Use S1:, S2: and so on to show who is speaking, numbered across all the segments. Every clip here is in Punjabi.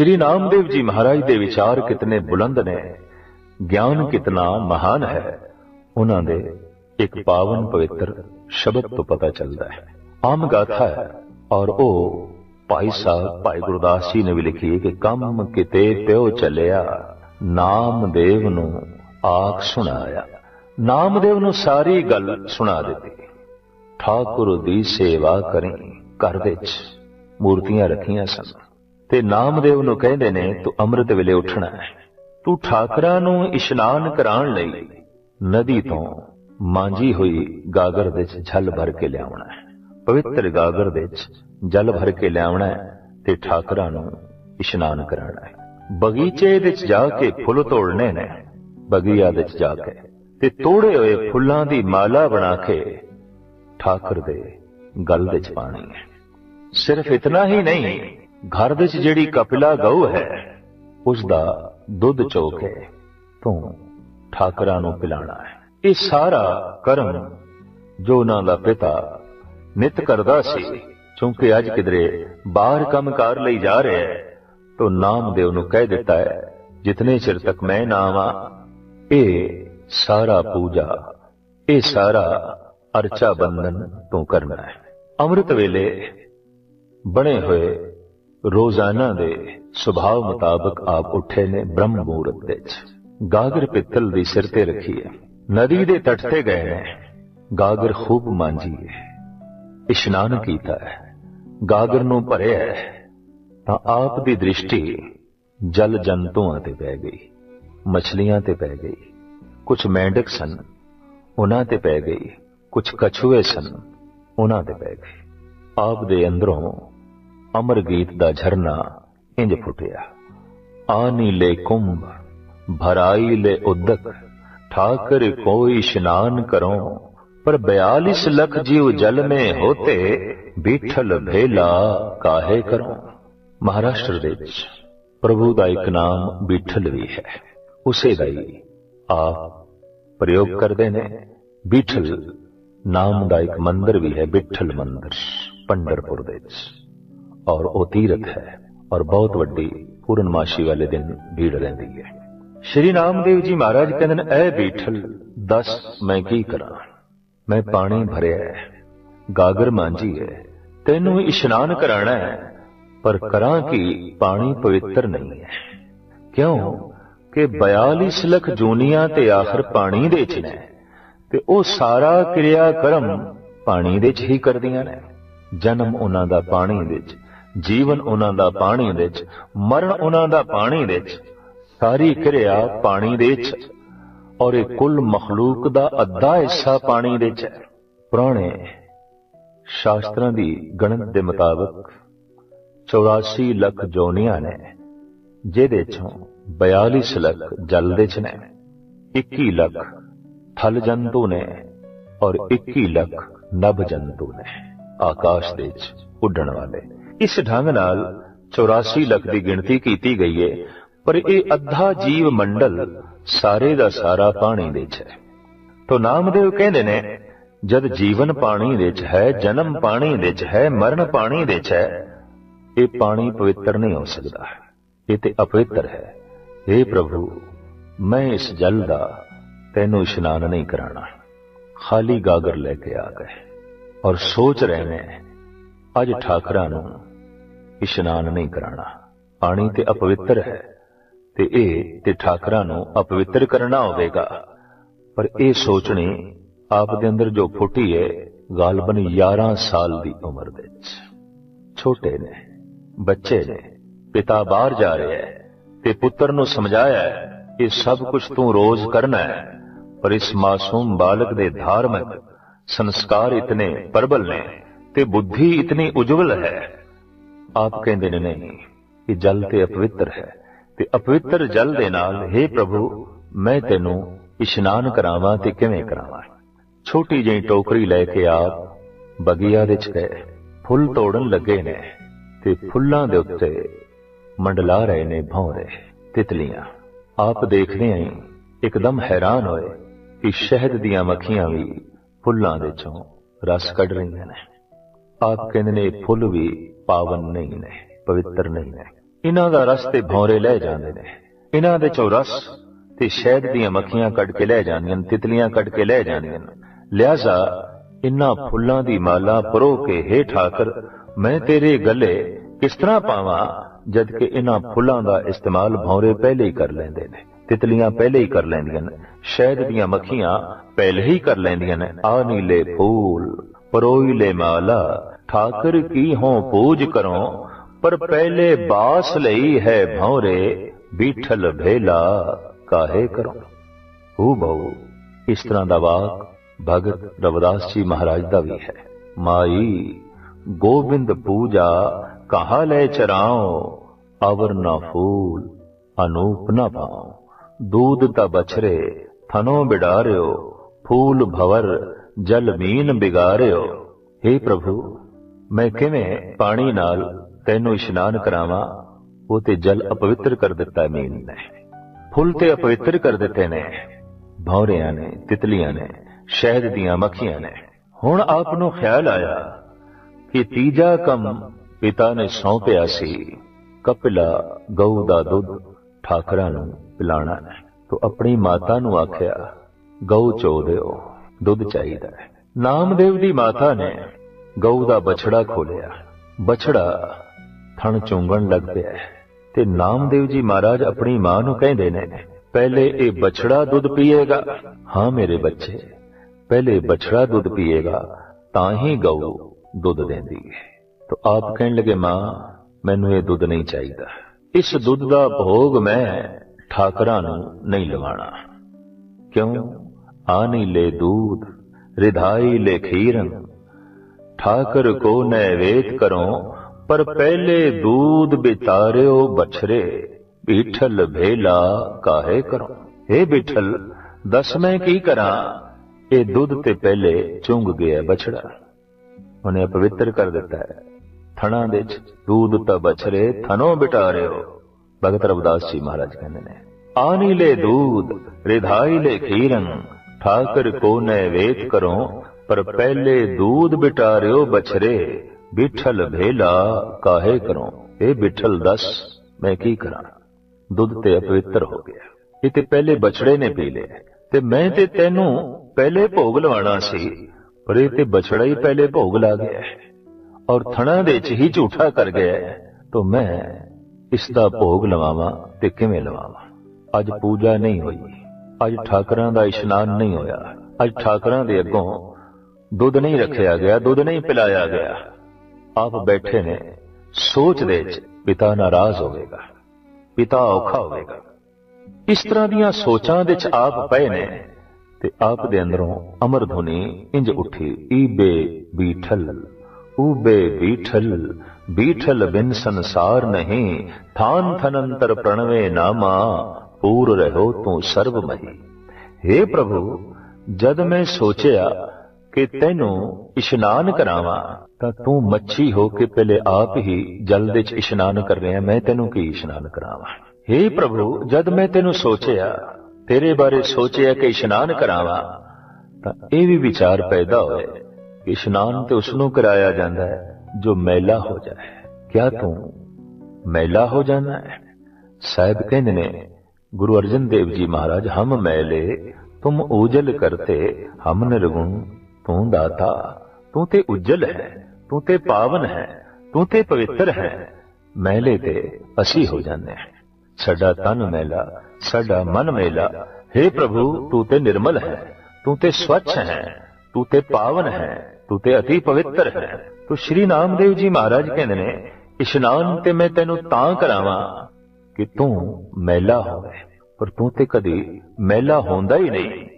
S1: ਸ਼੍ਰੀ ਨਾਮਦੇਵ ਜੀ ਮਹਾਰਾਜ ਦੇ ਵਿਚਾਰ ਕਿਤਨੇ ਬੁਲੰਦ ਨੇ, ਗਿਆਨ ਕਿਤਨਾ ਮਹਾਨ ਹੈ। ਉਹਨਾਂ ਦੇ ਇੱਕ ਪਾਵਨ ਪਵਿੱਤਰ ਸ਼ਬਦ ਤੋਂ ਪਤਾ ਚੱਲਦਾ ਹੈ। ਆਮ ਗਾਥਾ ਹੈ ਔਰ ਉਹ ਭਾਈ ਸਾਹਿਬ, ਭਾਈ ਗੁਰਦਾਸ ਜੀ ਨੇ ਵੀ ਲਿਖੀ ਕਿ ਕੰਮ ਕਿਤੇ ਪਿਓ ਚੱਲਿਆ, ਨਾਮਦੇਵ ਨੂੰ ਆਖ ਸੁਣਾਇਆ। ਨਾਮਦੇਵ ਨੂੰ ਸਾਰੀ ਗੱਲ ਸੁਣਾ ਦਿੱਤੀ। ਠਾਕੁਰ ਦੀ ਸੇਵਾ ਕਰੀ, ਘਰ ਵਿੱਚ ਮੂਰਤੀਆਂ ਰੱਖੀਆਂ ਸਨ। ਤੇ ਨਾਮਦੇਵ ਨੂੰ ਕਹਿੰਦੇ ਨੇ, ਤੂੰ ਅੰਮ੍ਰਿਤ ਵੇਲੇ ਉੱਠਣਾ ਹੈ। ਤੂੰ ਠਾਕਰਾਂ ਨੂੰ ਇਸ਼ਨਾਨ ਕਰਾਉਣ ਲਈ ਨਦੀ ਤੋਂ ਮਾਂਜੀ ਹੋਈ ਗਾਗਰ ਵਿੱਚ ਜਲ ਭਰ ਕੇ ਲਿਆਉਣਾ ਹੈ। ਪਵਿੱਤਰ ਗਾਗਰ ਵਿੱਚ ਜਲ ਭਰ ਕੇ ਲਿਆਉਣਾ ਹੈ ਤੇ ਠਾਕਰਾ ਨੂੰ ਇਸ਼ਨਾਨ ਕਰਾਉਣਾ ਹੈ। ਬਗੀਚੇ ਵਿੱਚ ਜਾ ਕੇ ਫੁੱਲ ਤੋੜਨੇ ਨੇ, ਬਗੀਆ ਵਿੱਚ ਜਾ ਕੇ। ਤੇ ਤੋੜੇ ਹੋਏ ਫੁੱਲਾਂ ਦੀ ਮਾਲਾ ਬਣਾ ਕੇ ਠਾਕਰ ਦੇ ਗਲ ਵਿੱਚ ਪਾਣੀ ਹੈ। ਸਿਰਫ ਇਤਨਾ ਹੀ ਨਹੀਂ ਘਰ ਵਿੱਚ ਜਿਹੜੀ ਕਪਿਲਾ ਗਊ ਹੈ ਉਸ ਦਾ ਦੁੱਧ ਚੋ ਕੇ ਤੂੰ ਠਾਕਰਾਂ ਨੂੰ ਪਿਲਾਣਾ ਹੈ। ਇਹ ਸਾਰਾ ਕਰਮ ਜੋ ਉਹਨਾਂ ਦਾ ਪਿਤਾ ਨਿਤ ਕਰਦਾ ਸੀ, ਕਿਉਂਕਿ ਅੱਜ ਕਿਧਰੇ ਬਾਹਰ ਕੰਮਕਾਰ ਲਈ ਜਾ ਰਿਹਾ ਹੈ, ਤੋ ਨਾਮਦੇਵ ਨੂੰ ਕਹਿ ਦਿੱਤਾ ਹੈ, ਜਿਤਨੇ ਚਿਰ ਤੱਕ ਮੈਂ ਨਾ ਆਵਾਂ ਇਹ ਸਾਰਾ ਪੂਜਾ, ਇਹ ਸਾਰਾ ਅਰਚਾ ਬੰਧਨ ਤੂੰ ਕਰਨਾ ਹੈ। ਅੰਮ੍ਰਿਤ ਵੇਲੇ ਬਣੇ ਹੋਏ ਰੋਜ਼ਾਨਾ ਦੇ ਸੁਭਾਅ ਮੁਤਾਬਕ ਆਪ ਉੱਠੇ ਨੇ ਬ੍ਰਹਮ ਮੂਰਤ ਵਿੱਚ। ਗਾਗਰ ਪਿੱਤਲ ਦੀ ਸਿਰ ਤੇ ਰੱਖੀ ਹੈ। ਨਦੀ ਦੇ ਤੱਟ ਤੇ ਗਏ ਨੇ। ਗਾਗਰ ਖੂਬ ਮਾਂਜੀ ਹੈ। ਇਸ਼ਨਾਨ ਕੀਤਾ ਹੈ। ਗਾਗਰ ਨੂੰ ਭਰਿਆ ਹੈ। ਤਾਂ ਆਪ ਦੀ ਦ੍ਰਿਸ਼ਟੀ ਜਲ ਜੰਤੂਆਂ ਤੇ ਪੈ ਗਈ। ਮਛਲੀਆਂ ਤੇ ਪੈ ਗਈ। ਕੁਝ ਮੈਂਡਕ ਸਨ, ਉਹਨਾਂ ਤੇ ਪੈ ਗਈ। ਕੁਝ ਕਛੂਏ ਸਨ, ਉਹਨਾਂ ਤੇ ਪੈ ਗਈ ਆਪ ਦੇ ਅੰਦਰੋਂ ਅਮਰ ਗੀਤ ਦਾ ਝਰਨਾ ਇੰਜ ਫੁੱਟਿਆ ਆਨੀ ਲੈ ਕੁੰਭ ਭਰਾਈ ਲੈ ਉਦਕ ਠਾਕਰ ਕੋਈ ਇਸ਼ਨਾਨ ਕਰੋ पर बयालीस लख जीव जल में होते बीठल भेला काहे करो ਮਹਾਰਾਸ਼ਟਰ ਵਿੱਚ ਪ੍ਰਭੂ ਦਾ ਇੱਕ ਨਾਮ ਬੀਠਲ ਵੀ ਹੈ ਉਸੇ ਦਾ ਹੀ ਆਪ ਪ੍ਰਯੋਗ ਕਰਦੇ ਨੇ ਬੀਠਲ ਨਾਮ ਦਾ ਇੱਕ ਮੰਦਿਰ ਵੀ ਹੈ ਬਿਠਲ ਮੰਦਿਰ ਪੰਡਰਪੁਰ ਦੇ ਵਿੱਚ ਔਰ ਉਹ ਤੀਰਥ ਹੈ ਔਰ ਬਹੁਤ ਵੱਡੀ ਪੂਰਨਮਾਸ਼ੀ ਵਾਲੇ ਦਿਨ ਭੀੜ ਰਹਿੰਦੀ ਹੈ। ਸ਼੍ਰੀ ਨਾਮਦੇਵ ਜੀ ਮਹਾਰਾਜ ਕਹਿੰਦੇ ਨੇ, ਐ ਬੀਠਲ, ਦੱਸ ਮੈਂ ਕੀ ਕਰਾਂ? ਮੈਂ ਪਾਣੀ ਭਰਿਆ ਹੈ, ਗਾਗਰ ਮਾਂਜੀ ਹੈ, ਤੈਨੂੰ ਇਸ਼ਨਾਨ ਕਰਾਣਾ ਹੈ, ਪਰ ਕਰਾਂ ਕਿ? ਪਾਣੀ ਪਵਿੱਤਰ ਨਹੀਂ ਹੈ। ਕਿਉਂ? ਕਿ 42 ਲੱਖ ਜੂਨੀਆਂ ਤੇ ਆਖਰ ਪਾਣੀ ਦੇ ਚ ਨੇ, ਤੇ ਉਹ ਸਾਰਾ ਕਿਰਿਆ ਕਰਮ ਪਾਣੀ ਦੇ ਚ ਹੀ ਕਰਦੀਆਂ ਨੇ। ਜਨਮ ਉਹਨਾਂ ਦਾ ਪਾਣੀ ਵਿੱਚ ਜੀਵਨ ਉਹਨਾਂ ਦਾ ਪਾਣੀ ਵਿੱਚ, ਮਰਨ ਉਹਨਾਂ ਦਾ ਪਾਣੀ ਵਿੱਚ, ਸਾਰੀ ਕਿਰਿਆ ਪਾਣੀ ਦੇ ਚ ਔਰ ਇਹ ਕੁੱਲ ਮਖਲੂਕ ਦਾ ਅੱਧਾ ਹਿੱਸਾ ਪਾਣੀ ਦੇ ਚ ਹੈ। ਪੁਰਾਣੇ ਸ਼ਾਸਤਰਾਂ ਦੀ ਗਣਤ ਦੇ ਮੁਤਾਬਕ 84 ਲੱਖ ਜੋਨੀਆਂ ਨੇ, ਜਿਹਦੇ ਚੋਂ 42 ਲੱਖ ਜਲ ਦੇ ਚ ਨੇ 21 ਲੱਖ ਥਲ ਜੰਤੂ ਨੇ, ਔਰ 21 ਲੱਖ ਨਭ ਜੰਤੂ ਨੇ, ਆਕਾਸ਼ ਦੇ ਚ ਉੱਡਣ ਵਾਲੇ। ਇਸ ਢੰਗ ਨਾਲ 84 ਲੱਖ ਦੀ ਗਿਣਤੀ ਕੀਤੀ ਗਈ ਹੈ ਪਰ ਇਹ ਅੱਧਾ ਜੀਵ ਮੰਡਲ ਸਾਰੇ ਦਾ ਸਾਰਾ ਪਾਣੀ ਦੇ ਹੈ। ਤੋ ਨਾਮਦੇਵ ਕਹਿੰਦੇ ਨੇ, ਜਦ ਜੀਵਨ ਪਾਣੀ ਵਿੱਚ ਹੈ, ਜਨਮ ਪਾਣੀ ਵਿੱਚ ਹੈ, ਮਰਨ ਪਾਣੀ ਵਿੱਚ ਹੈ, ਇਹ ਪਾਣੀ ਪਵਿੱਤਰ ਨਹੀਂ ਹੋ ਸਕਦਾ। ਇਹ ਤੇ ਅਪਵਿੱਤਰ ਹੈ। हे ਪ੍ਰਭੂ, ਮੈਂ ਇਸ ਜਲ ਦਾ ਤੈਨੂੰ ਇਸ਼ਨਾਨ ਨਹੀਂ ਕਰਾਣਾ। ਖਾਲੀ ਗਾਗਰ ਲੈ ਕੇ ਆ ਗਏ ਔਰ ਸੋਚ ਰਹੇ ਨੇ, ਅੱਜ ਠਾਕਰਾਂ ਨੂੰ ਇਸ਼ਨਾਨ ਨਹੀਂ ਕਰਾਣਾ। ਪਾਣੀ ਤੇ ਅਪਵਿੱਤਰ ਹੈ ਤੇ ਇਹ ਤੇ ਠਾਕਰਾਂ ਨੂੰ ਅਪਵਿੱਤਰ ਕਰਨਾ ਹੋਵੇਗਾ। ਪਰ ਇਹ ਸੋਚਣੀ ਆਪ ਦੇ ਅੰਦਰ ਜੋ ਫੁੱਟੀ ਹੈ, ਗਾਲਬਨ 11 ਸਾਲ ਦੀ ਉਮਰ ਵਿੱਚ। ਛੋਟੇ ਨੇ, ਬੱਚੇ ਨੇ, ਪਿਤਾ ਬਾਹਰ ਜਾ ਰਿਹਾ ਹੈ ਤੇ ਪੁੱਤਰ ਨੂੰ ਸਮਝਾਇਆ ਇਹ ਸਭ ਕੁਝ ਤੂੰ ਰੋਜ਼ ਕਰਨਾ ਹੈ। ਪਰ ਇਸ ਮਾਸੂਮ ਬਾਲਕ ਦੇ ਧਾਰਮਿਕ ਸੰਸਕਾਰ ਇਤਨੇ ਪਰਬਲ ਨੇ ਤੇ ਬੁੱਧੀ ਇਤਨੀ ਉਜਵਲ ਹੈ। ਆਪ ਕਹਿੰਦੇ ਨੇ, ਨਹੀਂ, ਇਹ ਜਲ ਤੇ ਅਪਵਿੱਤਰ ਹੈ। ਤੇ ਅਪਵਿੱਤਰ ਜਲ ਦੇ ਨਾਲ हे ਪ੍ਰਭੂ, ਮੈਂ ਤੈਨੂੰ ਇਸ਼ਨਾਨ ਕਰਾਵਾਂ ਤੇ ਕਿਵੇਂ ਕਰਾਵਾਂ? ਛੋਟੀ ਜਿਹੀ ਟੋਕਰੀ ਲੈ ਕੇ ਆਪ ਬਗੀਆ ਵਿੱਚ ਗਏ। ਫੁੱਲ ਤੋੜਨ ਲੱਗੇ ਨੇ ਤੇ ਫੁੱਲਾਂ ਦੇ ਉੱਤੇ ਮੰਡਲਾ ਰਹੇ ਨੇ ਭੌਰੇ ਤਿਤਲੀਆਂ। ਆਪ ਦੇਖਦੇ ਆਂ ਇੱਕਦਮ ਹੈਰਾਨ ਹੋਏ ਕਿ ਸ਼ਹਿਦ ਦੀਆਂ ਮੱਖੀਆਂ ਵੀ ਫੁੱਲਾਂ ਦੇ ਚੋਂ ਰਸ ਕੱਢ ਰਹੀਆਂ ਨੇ। ਆਪ ਕਹਿੰਦੇ ਨੇ ਫੁੱਲ ਵੀ ਪਾਵਨ ਨਹੀਂ ਨੇ, ਪਵਿੱਤਰ ਨਹੀਂ ਨੇ। ਇਹਨਾਂ ਦਾ ਰਸ ਤੇ ਭੌਰੇ ਲੈ ਜਾਂਦੇ ਨੇ। ਇਹਨਾਂ ਦੇ ਚੋਂ ਰਸ ਤੇ ਸ਼ਹਿਦ ਦੀਆਂ ਮੱਖੀਆਂ ਕੱਢ ਕੇ ਲੈ ਜਾਂਦੀਆਂ ਨੇ, ਤਿਤਲੀਆਂ ਕੱਢ ਕੇ ਲੈ ਜਾਂਦੀਆਂ ਲਿਆਜ਼ਾ, ਇਨ੍ਹਾਂ ਫੁੱਲਾਂ ਦੀ ਮਾਲਾ ਪਰੋ ਕੇ, ਹੇ ਠਾਕਰ, ਮੈਂ ਤੇਰੇ ਗਲੇ ਕਿਸ ਤਰ੍ਹਾਂ ਪਾਵਾਂ ਜਦ ਕਿ ਇਹਨਾਂ ਫੁੱਲਾਂ ਦਾ ਇਸਤੇਮਾਲ ਭੌਰੇ ਪਹਿਲੇ ਹੀ ਕਰ ਲੈਂਦੇ ਨੇ, ਤਿਤਲੀਆਂ ਪਹਿਲੇ ਹੀ ਕਰ ਲੈਂਦੀਆਂ ਨੇ, ਸ਼ਹਿਦ ਦੀਆਂ ਮੱਖੀਆਂ ਪਹਿਲੇ ਹੀ ਕਰ ਲੈਂਦੀਆਂ ਨੇ। ਆ ਨੀਲੇ ਫੂਲ, ਪਰੋਈ ਲੈ ਮਾਲਾ ਠਾਕਰ ਕੀ ਹੋਂ ਪੂਜ ਕਰੋ ਪਰ ਪਹਿਲੇ ਬਾਸ ਲਈ ਹੈ ਭੌਰੇ, ਬੀਠਲ ਭੇਲਾ ਕਾਹੇ ਕਰੋ ਹੂ ਬਹੁ, ਇਸ ਤਰ੍ਹਾਂ ਦਾ ਵਾਕ ਭਗਤ ਰਵਿਦਾਸ ਜੀ ਮਹਾਰਾਜ ਦਾ ਵੀ ਹੈ। ਮਾਈ, ਗੋਬਿੰਦ ਪੂਜਾ ਕਹਾ ਲੈ ਚਰਾਓ ਅਵਰ ਨਾ ਫੂਲ, ਅਨੂਪ ਨਾ ਪਾਓ ਦੂਧ ਤਾ ਬਛਰੇ, ਥਨੋ ਬਿਡਾਰਿਓ। ਫੂਲ ਭਵਰ, ਜਲ ਮੀਨ ਬਿਗਾਰਿਓ। हे ਪ੍ਰਭੂ ਮੈਂ ਕਿਵੇਂ ਪਾਣੀ ਨਾਲ ਤੈਨੂੰ ਇਸ਼ਨਾਨ ਕਰਾਵਾਂ, ਉਹ ਤੇ ਜਲ ਅਪਵਿੱਤਰ ਕਰ ਦਿੱਤਾ ਮੀਨ। ਨੇ ਫੁੱਲ ਤੇ ਅਪਵਿੱਤਰ ਕਰ ਦਿੱਤੇ ਨੇ, ਭੌਰਿਆਂ ਨੇ, ਤਿਤਲੀਆਂ ਨੇ, ਸ਼ਹਿਦ ਦੀਆਂ ਮੱਖੀਆਂ ਨੇ। ਹੁਣ ਆਪ ਨੂੰ ਖਿਆਲ ਆਇਆ ਕਿ ਤੀਜਾ ਕੰਮ ਪਿਤਾ ਨੇ ਸੌਂਪਿਆ ਸੀ, ਕਪਿਲਾ ਗਊ ਦਾ ਦੁੱਧ ਠਾਕਰਾਂ ਨੂੰ ਪਿਲਾਣਾ ਹੈ। ਤੋ ਆਪਣੀ ਮਾਤਾ ਨੂੰ ਆਖਿਆ, ਗਊ ਚੋ ਦਿਓ, ਦੁੱਧ ਚਾਹੀਦਾ ਹੈ। ਨਾਮਦੇਵ ਦੀ ਮਾਤਾ ਨੇ ਗਊ ਦਾ ਬਛੜਾ ਖੋਲਿਆ। ਬਛੜਾ ਥਣ ਚੁੰਗਣ ਲੱਗ ਪਿਆ ਤੇ ਨਾਮਦੇਵ ਜੀ ਮਹਾਰਾਜ ਆਪਣੀ ਮਾਂ ਨੂੰ ਕਹਿੰਦੇ ਨੇ, ਪਹਿਲੇ ਇਹ ਬਛੜਾ ਦੁੱਧ ਪੀਏਗਾ। ਹਾਂ ਮੇਰੇ ਬੱਚੇ, ਪਹਿਲੇ ਬਛੜਾ ਦੁੱਧ ਪੀਏਗਾ, ਤਾਂ ਹੀ ਗਊ ਦੁੱਧ ਦਿੰਦੀ ਹੈ। ਤਾਂ ਆਪ ਕਹਿਣ ਲੱਗੇ, ਮਾਂ, ਮੈਨੂੰ ਇਹ ਦੁੱਧ ਨਹੀਂ ਚਾਹੀਦਾ। ਇਸ ਦੁੱਧ ਦਾ ਭੋਗ ਮੈਂ ਠਾਕਰਾਂ ਨੂੰ ਨਹੀਂ ਲਵਾਣਾ। ਕਿਉਂ? ਆਨੀ ਨਹੀਂ ਲੈ ਦੂਧ ਰਿਧਾਈ ਲੈ ਖੀਰਨ ਠਾਕਰ ਕੋ ਨੈਵੇਦ ਕਰੋ, ਪਰ ਪਹਿਲੇ ਦੂਧ ਬਿਤਾਰਿਓ ਬਛਰੇ, ਬਿਠਲ ਭੇਲਾ ਕਾਹੇ ਕਰੋ? हे ਬਿਠਲ, ਦਸ ਮੈਂ ਕੀ ਕਰਾਂ? ਇਹ ਦੁੱਧ ਤੇ ਪਹਿਲੇ ਚੁੰਗ ਗਿਆ ਬਛੜਾ। ਉਹਨੇ ਪਵਿੱਤਰ ਕਰ ਦਿੱਤਾ ਹੈ। ਥਣਾ ਦੇ ਚ ਦੂਧ ਤਾਂ ਬਛਰੇ ਥਨੋ ਬਿਟਾਰਿਓ। ਭਗਤ ਰਵਿਦਾਸ ਜੀ ਮਹਾਰਾਜ ਕਹਿੰਦੇ ਨੇ ਆਨੀ ਲੈ ਦੂਧ, ਰਿਧਾਈ ਲੈ ਖੀਰਨ, ਠਾਕਰ ਕੋ ਨੈਵੇਦ ਕਰੋ ਪਰ ਪਹਿਲੇ ਦੂਧ ਬਿਟਾਰਿਓ ਬਛਰੇ, ਬਿਠਲ ਭੇਲਾ ਕਾਹੇ ਕਰੋ? ਇਹ ਬਿਠਲ ਦਸ, ਮੈਂ ਕੀ ਕਰਾਂ? ਦੁੱਧ ਤੇ ਅਪਵਿੱਤਰ ਹੋ ਗਿਆ। ਇਹ ਤੇ ਪਹਿਲੇ ਬਛੜੇ ਨੇ ਪੀ ਲਿਆ ਤੇ ਮੈਂ ਤੇ ਤੈਨੂੰ ਪਹਿਲੇ ਭੋਗ ਲਵਾਣਾ ਸੀ, ਪਰ ਇਹ ਤੇ ਬਛੜਾ ਹੀ ਪਹਿਲੇ ਭੋਗ ਲਾ ਗਿਆ ਔਰ ਥਣਾ ਦੇ ਚ ਹੀ ਝੂਠਾ ਕਰ ਗਿਆ ਤੋ ਮੈਂ ਇਸ ਦਾ ਭੋਗ ਲਵਾਵਾਂ ਤੇ ਕਿਵੇਂ ਲਵਾਵਾਂ? ਅੱਜ ਪੂਜਾ ਨਹੀਂ ਹੋਈ। ਅੱਜ ਠਾਕਰਾਂ ਦਾ ਇਸ਼ਨਾਨ ਨਹੀਂ ਹੋਇਆ। ਅੱਜ ਠਾਕਰਾਂ ਦੇ ਅੱਗੋਂ ਦੁੱਧ ਨਹੀਂ ਰੱਖਿਆ ਗਿਆ ਦੁੱਧ ਨਹੀਂ ਪਿਲਾਇਆ ਗਿਆ। ਆਪ ਬੈਠੇ ਨੇ ਸੋਚ ਦੇ ਚ ਪਿਤਾ ਨਾਰਾਜ਼ ਹੋਵੇਗਾ। ਪਿਤਾ ਔਖਾ ਹੋਵੇਗਾ। ਇਸ ਤਰ੍ਹਾਂ ਦੀਆਂ ਸੋਚਾਂ ਵਿੱਚ ਆਪ ਪਏ ਨੇ ਤੇ ਆਪ ਦੇ ਅੰਦਰੋਂ ਅਮਰ ਧੁਨੀ ਇੰਜ ਉੱਠੀ ਈਬੇ ਬੀਠਲ ਊਬੇ ਬੀਠਲ ਬੀਠਲ ਬਿਨ ਸੰਸਾਰ ਨਹੀਂ ਥਾਨ ਥਨੰਤਰ ਪ੍ਰਣਵੇ ਨਾਮਾ ਪੂਰ ਰਹੋ ਤੂੰ ਸਰਬ ਮਹੀ। हे ਪ੍ਰਭੂ ਜਦ ਮੈਂ ਸੋਚਿਆ ਕਿ ਤੈਨੂੰ ਇਸ਼ਨਾਨ ਕਰਾਵਾਂ, ਤਾਂ ਤੂੰ ਮੱਛੀ ਹੋ ਕੇ ਪਹਿਲੇ ਆਪ ਹੀ ਜਲ ਦੇ ਚ ਇਸ਼ਨਾਨ ਕਰ ਰਿਹਾ, ਮੈਂ ਤੈਨੂੰ ਕੀ ਇਸ਼ਨਾਨ ਕਰਾਵਾਂ? हे ਪ੍ਰਭੂ, ਜਦ ਮੈਂ ਤੈਨੂੰ ਸੋਚਿਆ, ਤੇਰੇ ਬਾਰੇ ਸੋਚਿਆ ਕਿ ਇਸ਼ਨਾਨ ਕਰਾਵਾਂ, ਤਾਂ ਇਹ ਵੀ ਵਿਚਾਰ ਪੈਦਾ ਹੋਏ ਕਿ ਇਸ਼ਨਾਨ ਤੇ ਉਸ ਨੂੰ ਕਰਾਇਆ ਜਾਂਦਾ ਹੈ, ਜੋ ਮੈਲਾ ਹੋ ਜਾਏ। ਕਿਆ ਤੂੰ ਮੈਲਾ ਹੋ ਜਾਣਾ ਹੈ? ਸਾਹਿਬ ਕਹਿੰਦੇ ਨੇ, ਗੁਰੂ ਅਰਜਨ ਦੇਵ ਜੀ ਮਹਾਰਾਜ, ਹਮ ਮੈਲੇ, ਤੁਮ ਉਜਲ ਕਰਤੇ, ਹਮ ਨਿਰਗੁਣ ਤੂੰ ਦਾਤਾ, ਤੂੰ ਤੇ ਉਜਲ ਹੈ, ਤੂੰ ਤੇ ਪਾਵਨ ਹੈ, ਤੂੰ ਤੇ ਪਵਿੱਤਰ ਹੈ। ਮੈਲੇ ਤੇ ਅਸੀਂ ਹੋ ਜਾਂਦੇ ਹਾਂ। ਸਾਡਾ ਤਨ ਮੈਲਾ, ਸਾਡਾ ਮਨ ਮੈਲਾ। हे ਪ੍ਰਭੂ, ਤੂੰ ਤੇ ਨਿਰਮਲ ਹੈ, ਤੂੰ ਤੇ ਸਵੱਛ ਹੈ, ਤੂੰ ਤੇ ਪਾਵਨ ਹੈ, ਤੂੰ ਤੇ ਅਤੀ ਪਵਿੱਤਰ ਹੈ। ਤੋ ਸ਼੍ਰੀ ਨਾਮਦੇਵ ਜੀ ਮਹਾਰਾਜ ਕਹਿੰਦੇ ਨੇ, ਇਸ਼ਨਾਨ ਤੇ ਮੈਂ ਤੈਨੂੰ ਤਾਂ ਕਰਾਵਾਂ ਕਿ ਤੂੰ ਮੈਲਾ ਹੋਵੇ। ਪਰ ਤੂੰ ਤੇ ਕਦੀ ਮੈਲਾ ਹੁੰਦਾ ਹੀ ਨਹੀਂ।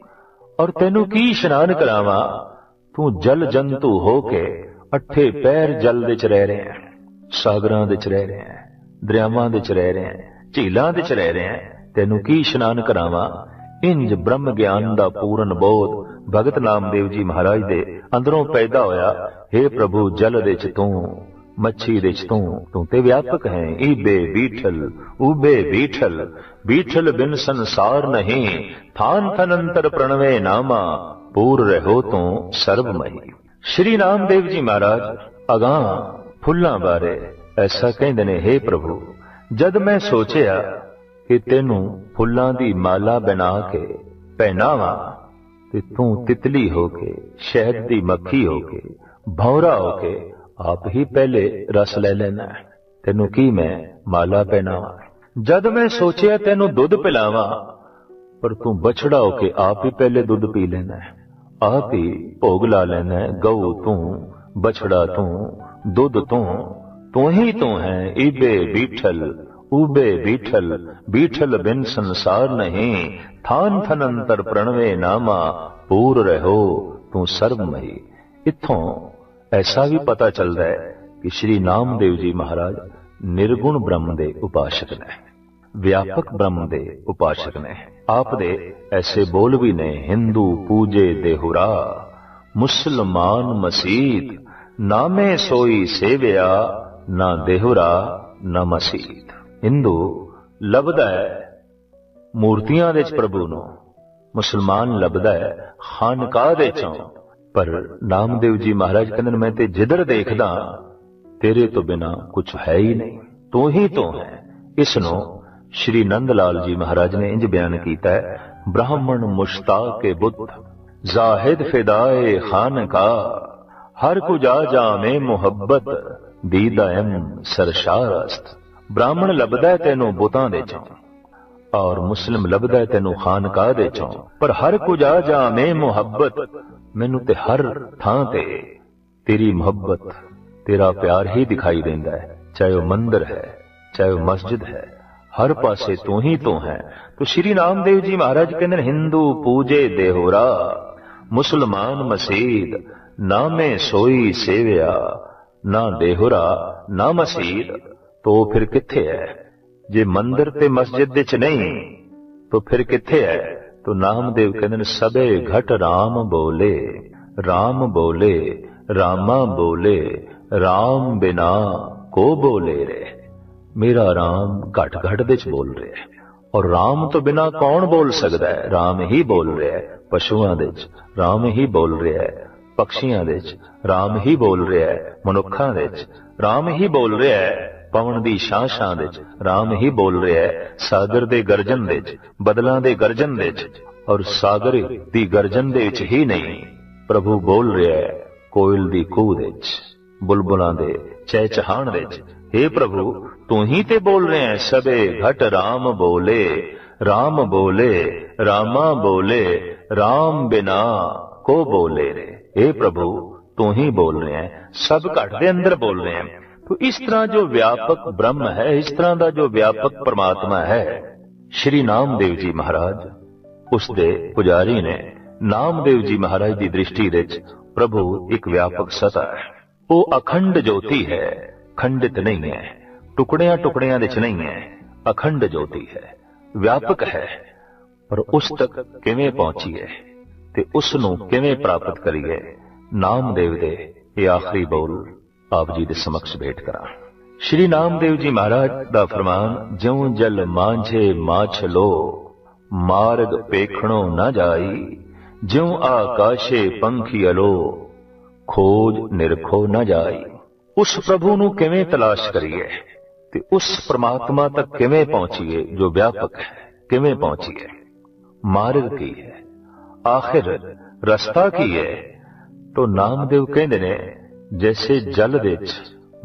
S1: ਔਰ ਤੈਨੂੰ ਕੀ ਇਸ਼ਨਾਨ ਕਰਾਵਾਂ? ਤੂੰ ਜਲ ਜੰਤੂ ਹੋ ਕੇ ਅੱਠੇ ਪੈਰ ਜਲ ਵਿੱਚ ਰਹਿ ਰਿਹਾ ਹੈ, ਸਾਗਰਾਂ ਵਿੱਚ ਰਹਿ ਰਿਹਾ ਹੈ, ਦਰਿਆਵਾਂ ਵਿੱਚ ਰਹਿ ਰਿਹਾ ਹੈ, ਝੀਲਾਂ ਵਿੱਚ ਰਹਿ ਰਿਹਾ ਹੈ। ਤੈਨੂੰ ਕੀ ਇਸ਼ਨਾਨ ਕਰਾਵਾਂ? ਇੰਜ ਬ੍ਰਹਮ ਗਿਆਨ ਦਾ ਪੂਰਨ ਬੋਧ ਭਗਤ ਨਾਮਦੇਵ ਜੀ ਮਹਾਰਾਜ ਦੇ ਅੰਦਰੋਂ ਪੈਦਾ ਹੋਇਆ। हे ਪ੍ਰਭੂ, ਜਲ ਦੇ ਚ ਤੂੰ, ਮੱਛੀ ਦੇ ਚ ਤੂੰ ਤੂੰ ਤੇ ਵਿਆਪਕ ਹੈ। ਈਬੇ ਬੀਠਲ ਉਬੇ ਬੀਠਲ ਬੀਠਲ ਬਿਨ ਸੰਸਾਰ ਨਹੀਂ। ਥਾਨ ਥਨੰਤਰ ਪ੍ਰਣਵੇ ਨਾਮਾ। ਪੂਰ ਰਹੋ ਤੋਂ ਸਰਬਮਈ ਸ਼੍ਰੀ ਰਾਮਦੇਵ ਜੀ ਮਹਾਰਾਜ, ਅਗਾਹ ਫੁੱਲਾਂ ਬਾਰੇ ਐਸਾ ਕਹਿੰਦੇ ਨੇ हे ਪ੍ਰਭੂ, ਜਦ ਮੈਂ ਸੋਚਿਆ ਕਿ ਤੈਨੂੰ ਫੁੱਲਾਂ ਦੀ ਮਾਲਾ ਬਣਾ ਕੇ ਪਹਿਨਾਵਾਂ, ਤੇ ਤੂੰ ਤਿਤਲੀ ਹੋ ਕੇ, ਸ਼ਹਿਦ ਦੀ ਮੱਖੀ ਹੋ ਕੇ, ਭੌਰਾ ਹੋ ਕੇ, ਆਪ ਹੀ ਪਹਿਲੇ ਰਸ ਲੈ ਲੈਣਾ, ਤੈਨੂੰ ਕੀ ਮੈਂ ਮਾਲਾ ਪਹਿਨਾਵਾਂ? ਜਦ ਮੈਂ ਸੋਚਿਆ ਤੈਨੂੰ ਦੁੱਧ ਪਿਲਾਵਾਂ, ਪਰ ਤੂੰ ਬਛੜਾ ਹੋ ਕੇ ਆਪ ਹੀ ਪਹਿਲੇ ਦੁੱਧ ਪੀ ਲੈਣਾ। ਹੈ ਆਪ ਹੀ ਭੋਗ ਲਾ ਲੈਣਾ ਗਊ ਤੂੰ, ਬਛੜਾ ਤੂੰ, ਦੁੱਧ ਤੂੰ ਤੂੰ ਹੀ ਤੂੰ ਹੈ, ਈਬੇ ਬੀਠਲ, ਊਬੇ ਬੀਠਲ ਬੀਠਲ ਬਿਨ ਸੰਸਾਰ ਨਹੀਂ, ਥਾਨ ਥਨੰਤਰ ਪ੍ਰਣਵੇ ਨਾਮਾ, ਪੂਰ ਰਹੋ ਤੂੰ ਸਰਬਮਈ ਇਥੋਂ ਐਸਾ ਵੀ ਪਤਾ ਚੱਲਦਾ ਹੈ ਕਿ ਸ਼੍ਰੀ ਨਾਮਦੇਵ ਜੀ ਮਹਾਰਾਜ ਨਿਰਗੁਣ ਬ੍ਰਹਮ ਦੇ ਉਪਾਸ਼ਕ ਨੇ, ਵਿਆਪਕ ਬ੍ਰਹਮ ਦੇ ਉਪਾਸ਼ਕ ਨੇ। ਆਪ ਦੇ ਐਸੇ ਬੋਲ ਵੀ ਨੇ, ਹਿੰਦੂ ਪੂਜੇ ਦੇਹੁਰਾ ਮੁਸਲਮਾਨ ਮਸੀਤ ਨਾਮੇ ਸੋਈ ਸੇਵਿਆ, ਨਾ ਦੇਹੁਰਾ ਨਾ ਮਸੀਤ। ਹਿੰਦੂ ਲੱਭਦਾ ਹੈ ਮੂਰਤੀਆਂ ਦੇ ਵਿੱਚ ਪ੍ਰਭੂ ਨੂੰ, ਮੁਸਲਮਾਨ ਲੱਭਦਾ ਹੈ ਖਾਨਕਾਹ ਦੇ ਚੋਂ। ਪਰ ਨਾਮਦੇਵ ਜੀ ਮਹਾਰਾਜ ਕਹਿੰਦੇ ਨੇ, ਮੈਂ ਤੇ ਜਿੱਧਰ ਦੇਖਦਾ, ਤੇਰੇ ਤੋਂ ਬਿਨਾ ਕੁਝ ਹੈ ਹੀ ਨਹੀਂ, ਤੂੰ ਹੀ ਤੂੰ ਹੈ, ਇਸ ਨੂੰ ਸ਼੍ਰੀ ਨੰਦ ਲਾਲ ਜੀ ਮਹਾਰਾਜ ਨੇ ਇੰਜ ਬਿਆਨ ਕੀਤਾ ਹੈ ਬ੍ਰਾਹਮਣ ਮੁਸ਼ਤਾਕ ਕੇ ਬੁੱਧ ਜ਼ਾਹਿਦ ਫਿਦਾਏ ਖਾਨਕਾ ਹਰ ਕੁ ਜਾ ਜਾਵੇਂ ਮੁਹੱਬਤ ਦੀਦਾਇਮ ਸਰਸ਼ਾਰਸਤ ਬ੍ਰਾਹਮਣ ਲੱਭਦਾ ਤੈਨੂੰ ਬੁੱਤਾਂ ਦੇ ਚੋਂ ਔਰ ਮੁਸਲਮ ਲੱਭਦਾ ਤੈਨੂੰ ਖਾਨਕਾਹ ਦੇ ਚੋਂ ਪਰ ਹਰ ਕੁ ਜਾ ਜਾਵੇਂ ਮੁਹੱਬਤ ਮੈਨੂੰ ਤੇ ਹਰ ਥਾਂ ਤੇ ਤੇਰੀ ਮੁਹੱਬਤ ਤੇਰਾ ਪਿਆਰ ਹੀ ਦਿਖਾਈ ਦਿੰਦਾ ਹੈ ਚਾਹੇ ਉਹ ਮੰਦਰ ਹੈ ਚਾਹੇ ਉਹ ਮਸਜਿਦ ਹੈ ਹਰ ਪਾਸੇ ਤੂੰ ਹੀ ਤੂੰ ਹੈ। ਤੋ ਸ਼੍ਰੀ ਨਾਮਦੇਵ ਜੀ ਮਹਾਰਾਜ ਕਹਿੰਦੇ ਨੇ, ਹਿੰਦੂ ਪੂਜੇ ਦੇਹੋਰਾ, ਮੁਸਲਮਾਨ ਮਸੀਦ ਨਾਮੇ ਸੋਈ ਸੇਵਿਆ, ਨਾ ਦੇਹੋਰਾ, ਨਾ ਮਸੀਦ, ਤੋ ਫਿਰ ਕਿੱਥੇ ਹੈ ਜੇ ਮੰਦਰ ਤੇ ਮਸਜਿਦ ਵਿੱਚ ਨਹੀਂ, ਤੋ ਫਿਰ ਕਿੱਥੇ ਹੈ ਤੋ ਨਾਮਦੇਵ ਕਹਿੰਦੇ ਨੇ ਸਭੇ ਘਟ RAM ਬੋਲੇ RAM ਬੋਲੇ, ਰਾਮਾ ਬੋਲੇ RAM ਬਿਨਾ ਕੋ ਬੋਲੇ ਰੇ? ਮੇਰਾ RAM ਘਟ ਘਟ ਵਿੱਚ ਬੋਲ ਰਿਹਾ ਹੈ। ਔਰ ਰਾਮ ਤੋਂ ਬਿਨਾ ਕੌਣ ਬੋਲ ਸਕਦਾ ਹੈ? ਰਾਮ ਹੀ ਬੋਲ ਰਿਹਾ ਹੈ। ਪਸ਼ੂਆਂ ਦੇ ਵਿੱਚ RAM ਹੀ ਬੋਲ ਰਿਹਾ ਹੈ। ਪਕਸ਼ੀਆਂ ਦੇ ਵਿੱਚ RAM ਹੀ ਬੋਲ ਰਿਹਾ ਹੈ। ਮਨੁੱਖਾਂ ਦੇ ਵਿੱਚ RAM ਹੀ ਬੋਲ ਰਿਹਾ ਹੈ। ਪਵਨ ਦੀ ਸ਼ਾਂ ਸ਼ਾਂ ਦੇ ਵਿੱਚ RAM ਹੀ ਬੋਲ ਰਿਹਾ ਹੈ। ਸਾਗਰ ਦੇ ਗਰਜਨ ਦੇ ਵਿੱਚ, ਬਦਲਾਂ ਦੇ ਗਰਜਨ ਦੇ ਵਿੱਚ ਔਰ ਸਾਗਰ ਦੀ ਗਰਜਨ ਦੇ ਵਿੱਚ ਹੀ ਨਹੀਂ। ਪ੍ਰਭੂ ਬੋਲ ਰਿਹਾ ਹੈ ਕੋਇਲ ਦੀ ਕੂਹ ਦੇ ਵਿੱਚ, ਬੁਲਬੁਲਾਂ ਦੇ ਚਹਿਚਹਾਣ ਦੇ ਵਿੱਚ। हे ਪ੍ਰਭੂ ਤੂੰ ਹੀ ਤੇ ਬੋਲ ਰਿਹਾ ਹੈ ਸਭੇ ਘਟ RAM ਬੋਲੇ RAM ਬੋਲੇ ਰਾਮਾ ਬੋਲੇ RAM ਬਿਨਾ ਕੋ ਬੋਲੇ ਰੇ हे ਪ੍ਰਭੂ ਤੂੰ ਹੀ ਬੋਲ ਰਿਹਾ ਹੈ ਸਭ ਘਟ ਦੇ ਅੰਦਰ ਬੋਲ ਰਹੇ ਹੈ तो इस तरह जो व्यापक ब्रह्म है इस तरह का जो व्यापक परमात्मा है श्री नामदेव जी महाराज उसके पुजारी ने नामदेव जी महाराज की दृष्टि विच प्रभु एक व्यापक सता है वो अखंड ज्योति है खंडित नहीं है ਟੁਕੜਿਆਂ ਟੁਕੜਿਆਂ ਵਿੱਚ ਨਹੀਂ ਹੈ, ਅਖੰਡ ਜੋਤੀ ਹੈ, ਵਿਆਪਕ ਹੈ। ਪਰ ਉਸ ਤੱਕ ਕਿਵੇਂ ਪਹੁੰਚੀਏ ਤੇ ਉਸ ਨੂੰ ਕਿਵੇਂ ਪ੍ਰਾਪਤ ਕਰੀਏ, ਨਾਮਦੇਵ ਦੇ ਇਹ ਆਖਰੀ ਬੋਲ ਆਪ ਜੀ ਦੇ ਸਮਕਸ਼ ਭੇਟ ਕਰਾਂ। ਸ਼੍ਰੀ ਨਾਮਦੇਵ ਜੀ ਮਹਾਰਾਜ ਦਾ ਫਰਮਾਨ, ਜਿਉ ਜਲ ਮਾਂਝੇ ਮਾਛਲੋ ਮਾਰਗ ਪੇਖਣੋ ਨਾ ਜਾਈ, ਜਿਉ ਆਕਾਸ਼ੇ ਪੰਖੀ ਅਲੋ, ਖੋਜ ਨਿਰਖੋ ਨਾ ਜਾਈ। ਉਸ ਪ੍ਰਭੂ ਨੂੰ ਕਿਵੇਂ ਤਲਾਸ਼ ਕਰੀਏ? ਤੇ ਉਸ ਪ੍ਰਮਾਤਮਾ ਤੱਕ ਕਿਵੇਂ ਪਹੁੰਚੀਏ ਜੋ ਵਿਆਪਕ ਹੈ? ਕਿਵੇਂ ਪਹੁੰਚੀਏ? ਮਾਰਗ ਕੀ ਹੈ? ਆਖਿਰ ਰਸਤਾ ਕੀ ਹੈ? ਤੋ ਨਾਮਦੇਵ ਕਹਿੰਦੇ ਨੇ, ਜੈਸੇ ਜਲ ਵਿੱਚ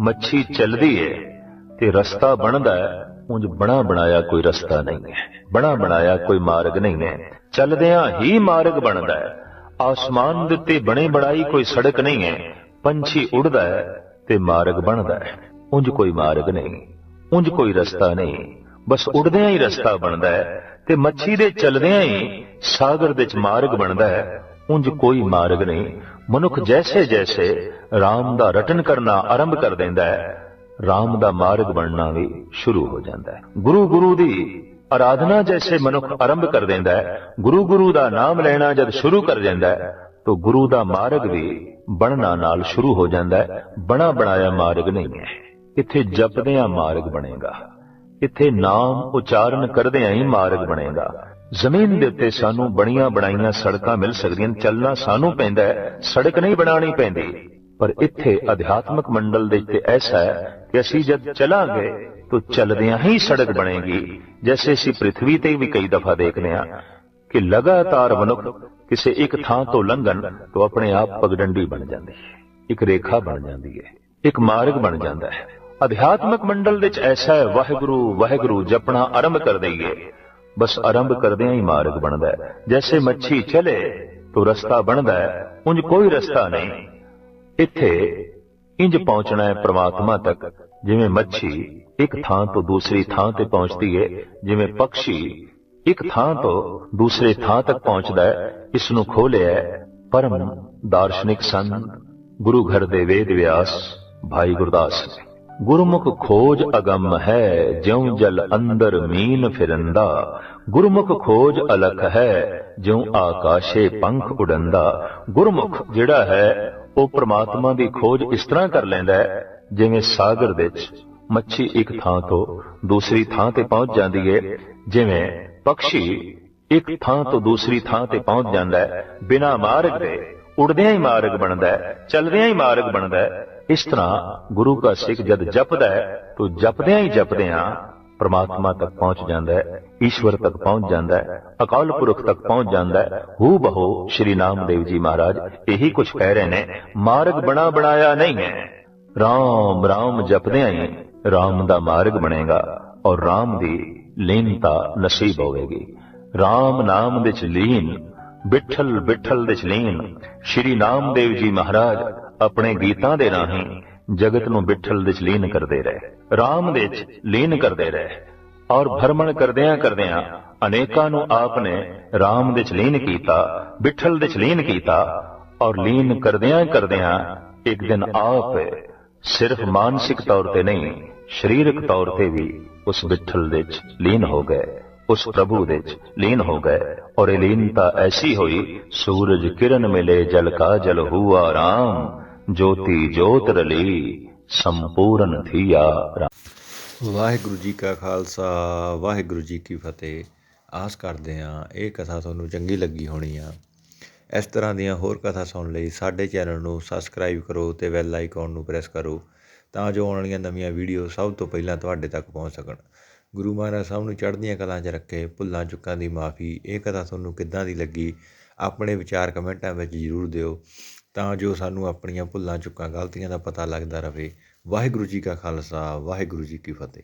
S1: ਮੱਛੀ ਚੱਲਦੀ ਹੈ ਤੇ ਰਸਤਾ ਬਣਦਾ ਹੈ, ਉਂਝ ਬਣਾ ਬਣਾਇਆ ਕੋਈ ਰਸਤਾ ਨਹੀਂ ਹੈ। ਬਣਾ ਬਣਾਇਆ ਕੋਈ ਮਾਰਗ ਨਹੀਂ ਹੈ। ਚੱਲਦਿਆਂ ਹੀ ਮਾਰਗ ਬਣਦਾ ਹੈ। ਆਸਮਾਨ ਦੇ ਉੱਤੇ ਬਣੇ ਬਣਾਈ ਕੋਈ ਸੜਕ ਨਹੀਂ ਹੈ। ਪੰਛੀ ਉੱਡਦਾ ਹੈ ਤੇ ਮਾਰਗ ਬਣਦਾ ਹੈ। ਉਂਝ ਕੋਈ ਮਾਰਗ ਨਹੀਂ। ਉਂਝ ਕੋਈ ਰਸਤਾ ਨਹੀਂ। ਬਸ ਉੱਡਦਿਆਂ ਹੀ ਰਸਤਾ ਬਣਦਾ ਹੈ ਤੇ ਮੱਛੀ ਦੇ ਚੱਲਦਿਆਂ ਹੀ ਸਾਗਰ ਦੇ ਵਿੱਚ ਮਾਰਗ ਬਣਦਾ ਹੈ। ਉਂਝ ਕੋਈ ਮਾਰਗ ਨਹੀਂ। ਮਨੁੱਖ ਜੈਸੇ ਜੈਸੇ RAM ਦਾ ਰਟਨ ਕਰਨਾ ਆਰੰਭ ਕਰ ਦਿੰਦਾ ਹੈ। RAM ਦਾ ਮਾਰਗ ਬਣਨਾ ਵੀ ਸ਼ੁਰੂ ਹੋ ਜਾਂਦਾ ਹੈ। ਗੁਰੂ ਗੁਰੂ ਦੀ ਆਰਾਧਨਾ ਜੈਸੇ ਮਨੁੱਖ ਆਰੰਭ ਕਰ ਦਿੰਦਾ ਹੈ। ਗੁਰੂ ਗੁਰੂ ਦਾ ਨਾਮ ਲੈਣਾ ਜਦ ਸ਼ੁਰੂ ਕਰ ਜਾਂਦਾ ਹੈ ਤਾਂ ਗੁਰੂ ਦਾ ਮਾਰਗ ਵੀ ਬਣਨਾ ਨਾਲ ਸ਼ੁਰੂ ਹੋ ਜਾਂਦਾ ਹੈ। ਬਣਾ ਬਣਾਇਆ ਮਾਰਗ ਨਹੀਂ ਹੈ। ਇੱਥੇ ਜਪਦਿਆਂ ਮਾਰਗ ਬਣੇਗਾ। ਇੱਥੇ ਨਾਮ ਉਚਾਰਨ ਕਰਦਿਆਂ ਹੀ ਮਾਰਗ ਬਣੇਗਾ। ਜ਼ਮੀਨ ਦੇ ਉੱਤੇ ਸਾਨੂੰ ਬਣੀਆਂ ਬਣਾਈਆਂ ਸੜਕਾਂ ਮਿਲ ਸਕਦੀਆਂ ਚੱਲਣਾ ਸਾਨੂੰ ਪੈਂਦਾ ਸੜਕ ਨਹੀਂ ਬਣਾਣੀ ਪੈਂਦੀ। ਪਰ ਇੱਥੇ ਅਧਿਆਤਮਕ ਮੰਡਲ ਦੇ ਉੱਤੇ ਐਸਾ ਹੈ ਕਿ ਅਸੀਂ ਜਦ ਚਲਾਂਗੇ, ਤਾਂ ਚੱਲਦਿਆਂ ਹੀ ਸੜਕ ਬਣੇਗੀ। ਜੈਸੇ ਅਸੀਂ ਪ੍ਰithvi ਤੇ ਵੀ ਕਈ ਦਫਾ ਦੇਖਦੇ ਹਾਂ ਕਿ ਲਗਾਤਾਰ ਮਨੁੱਖ ਕਿਸੇ ਇੱਕ ਥਾਂ ਤੋਂ ਲੰਘਣ, ਤੋਂ ਆਪਣੇ ਆਪ ਪਗਡੰਡੀ ਬਣ ਜਾਂਦੀ ਹੈ। ਇੱਕ ਰੇਖਾ ਬਣ ਜਾਂਦੀ ਹੈ, ਇੱਕ ਮਾਰਗ ਬਣ ਜਾਂਦਾ ਹੈ। ਅਧਿਆਤਮਿਕ ਮੰਡਲ ਵਿੱਚ ਐਸਾ ਹੈ, ਵਾਹਿਗੁਰੂ ਵਾਹਿਗੁਰੂ, ਜਪਣਾ ਆਰੰਭ ਕਰ ਦਈਏ। ਬਸ ਆਰੰਭ ਕਰਦਿਆਂ ਹੀ ਮਾਰਗ ਬਣਦਾ ਹੈ। ਜੈਸੇ ਮੱਛੀ ਚਲੇ, ਤੋ ਰਸਤਾ ਬਣਦਾ ਹੈ, ਉਂਝ ਕੋਈ ਰਸਤਾ ਨਹੀਂ। ਇੱਥੇ ਇੰਜ ਪਹੁੰਚਣਾ ਹੈ ਪ੍ਰਮਾਤਮਾ ਤੱਕ। ਜਿਵੇਂ ਮੱਛੀ ਇੱਕ ਥਾਂ ਤੋਂ ਦੂਸਰੀ ਥਾਂ ਤੇ ਪਹੁੰਚਦੀ ਹੈ ਜਿਵੇਂ ਪੰਛੀ ਇੱਕ ਥਾਂ ਤੋਂ ਦੂਸਰੇ ਥਾਂ ਤੱਕ ਪਹੁੰਚਦਾ ਹੈ ਇਸ ਨੂੰ ਖੋਲਿਆ ਪਰਮ ਦਾਰਸ਼ਨਿਕ ਸੰਤ, ਗੁਰੂ ਘਰ ਦੇ ਵੇਦ ਵਿਆਸ, ਭਾਈ ਗੁਰਦਾਸ ਜੀ। ਗੁਰਮੁਖ ਖੋਜ ਅਗੰਮ ਹੈ, ਜਿਉ ਜਲ ਅੰਦਰ ਮੀਨ ਫਿਰੰਦਾ। ਗੁਰਮੁਖ ਖੋਜ ਅਲਖ ਹੈ, ਜਿਉ ਆਕਾਸ਼ੇ ਪੰਖ ਉਡੰਦਾ। ਗੁਰਮੁਖ ਜਿਹੜਾ ਹੈ, ਉਹ ਪ੍ਰਮਾਤਮਾ ਦੀ ਖੋਜ ਇਸ ਤਰ੍ਹਾਂ ਕਰ ਲੈਂਦਾ ਹੈ, ਜਿਵੇਂ ਸਾਗਰ ਵਿੱਚ ਮੱਛੀ ਇੱਕ ਥਾਂ ਤੋਂ ਦੂਸਰੀ ਥਾਂ ਤੇ ਪਹੁੰਚ ਜਾਂਦੀ ਹੈ ਜਿਵੇਂ ਪੰਛੀ ਇੱਕ ਥਾਂ ਤੋਂ ਦੂਸਰੀ ਥਾਂ ਤੇ ਪਹੁੰਚ ਜਾਂਦਾ ਹੈ। ਬਿਨਾ ਮਾਰਗ ਦੇ ਉੜਦਿਆਂ ਹੀ ਮਾਰਗ ਬਣਦਾ ਹੈ, ਚਲਦਿਆਂ ਹੀ ਮਾਰਗ ਬਣਦਾ ਹੈ। ਇਸ ਤਰ੍ਹਾਂ ਗੁਰੂ ਕਾ ਸਿੱਖ ਜਦ ਜਪਦਾ ਹੈ, ਤਾਂ ਜਪਦਿਆਂ ਹੀ ਜਪਦਿਆਂ ਪਰਮਾਤਮਾ ਤੱਕ ਪਹੁੰਚ ਜਾਂਦਾ ਹੈ, ਈਸ਼ਵਰ ਤੱਕ ਪਹੁੰਚ ਜਾਂਦਾ ਹੈ, ਅਕਾਲ ਪੁਰਖ ਤੱਕ ਪਹੁੰਚ ਜਾਂਦਾ ਹੈ ਹੂ ਬਹੂ ਸ਼੍ਰੀ ਨਾਮਦੇਵ ਜੀ ਮਹਾਰਾਜ ਇਹੀ ਕੁਝ ਕਹਿ ਰਹੇ ਨੇ, ਮਾਰਗ ਬਣਾ ਬਣਾਇਆ ਨਹੀਂ ਹੈ। ਰਾਮ ਰਾਮ ਜਪਦਿਆਂ ਹੀ ਰਾਮ ਦਾ ਮਾਰਗ ਬਣੇਗਾ ਔਰ ਰਾਮ ਦੀ ਲੀਨਤਾ ਨਸੀਬ ਹੋਵੇਗੀ। ਰਾਮ ਨਾਮ ਵਿੱਚ ਲੀਨ, ਬਿਠਲ ਬਿਠਲ ਵਿੱਚ ਲੀਨ, ਸ਼੍ਰੀ ਨਾਮਦੇਵ ਜੀ ਮਹਾਰਾਜ ਆਪਣੇ ਗੀਤਾਂ ਦੇ ਰਾਹੀਂ ਜਗਤ ਨੂੰ ਬਿਠਲ ਵਿੱਚ ਲੀਨ ਕਰਦੇ ਰਹੇ। ਰਾਮ ਵਿੱਚ ਲੀਨ ਕਰਦੇ ਰਹੇ ਔਰ ਭਰਮਣ ਕਰਦਿਆਂ ਕਰਦਿਆਂ ਅਨੇਕਾਂ ਨੂੰ ਆਪ ਨੇ ਰਾਮ ਵਿੱਚ ਲੀਨ ਕੀਤਾ ਬਿਠਲ ਵਿੱਚ ਲੀਨ ਕੀਤਾ ਔਰ ਲੀਨ ਕਰਦਿਆਂ ਕਰਦਿਆਂ ਇੱਕ ਦਿਨ ਆਪ ਸਿਰਫ ਮਾਨਸਿਕ ਤੌਰ ਤੇ ਨਹੀਂ, ਸਰੀਰਕ ਤੌਰ ਤੇ ਵੀ ਉਸ ਬਿਠਲ ਵਿੱਚ ਲੀਨ ਹੋ ਗਏ, ਉਸ ਪ੍ਰਭੂ ਵਿੱਚ ਲੀਨ ਹੋ ਗਏ ਔਰ ਇਹ ਲੀਨਤਾ ਐਸੀ ਹੋਈ, ਸੂਰਜ ਕਿਰਨ ਮਿਲੇ, ਜਲ ਕਾ ਜਲ ਹੁਆ ਰਾਮ। ਜੋਤੀ ਜੋਤ ਰਲੀ ਸੰਪੂਰਨ ਥੀਆ
S2: ਵਾਹਿਗੁਰੂ ਜੀ ਕਾ ਖਾਲਸਾ, ਵਾਹਿਗੁਰੂ ਜੀ ਕੀ ਫਤਿਹ। ਆਸ ਕਰਦੇ ਹਾਂ ਇਹ ਕਥਾ ਤੁਹਾਨੂੰ ਚੰਗੀ ਲੱਗੀ ਹੋਣੀ ਆ। ਇਸ ਤਰ੍ਹਾਂ ਦੀਆਂ ਹੋਰ ਕਥਾ ਸੁਣਨ ਲਈ ਸਾਡੇ ਚੈਨਲ ਨੂੰ ਸਬਸਕ੍ਰਾਈਬ ਕਰੋ ਤੇ ਬੈਲ ਆਈਕਨ ਨੂੰ ਪ੍ਰੈਸ ਕਰੋ ਤਾਂ ਜੋ ਆਉਣ ਵਾਲੀਆਂ ਨਵੀਆਂ ਵੀਡੀਓ ਸਭ ਤੋਂ ਪਹਿਲਾਂ ਤੁਹਾਡੇ ਤੱਕ ਪਹੁੰਚ ਸਕਣ। ਗੁਰੂ ਮਹਾਰਾਜ ਸਾਹਿਬ ਨੂੰ ਚੜ੍ਹਦੀਆਂ ਕਲਾਂ 'ਚ ਰੱਖੇ, ਭੁੱਲਾਂ ਚੁੱਕਾਂ ਦੀ ਮਾਫੀ, ਇਹ ਕਥਾ ਤੁਹਾਨੂੰ ਕਿੱਦਾਂ ਦੀ ਲੱਗੀ, ਆਪਣੇ ਵਿਚਾਰ ਕਮੈਂਟਾਂ ਵਿੱਚ ਜ਼ਰੂਰ ਦਿਓ। ਤਾਂ ਜੋ ਸਾਨੂੰ ਆਪਣੀਆਂ ਭੁੱਲਾਂ, ਚੁੱਕਾਂ, ਗਲਤੀਆਂ ਦਾ ਪਤਾ ਲੱਗਦਾ ਰਹੇ। ਵਾਹਿਗੁਰੂ ਜੀ ਕਾ ਖਾਲਸਾ, ਵਾਹਿਗੁਰੂ ਜੀ ਕੀ ਫਤਿਹ।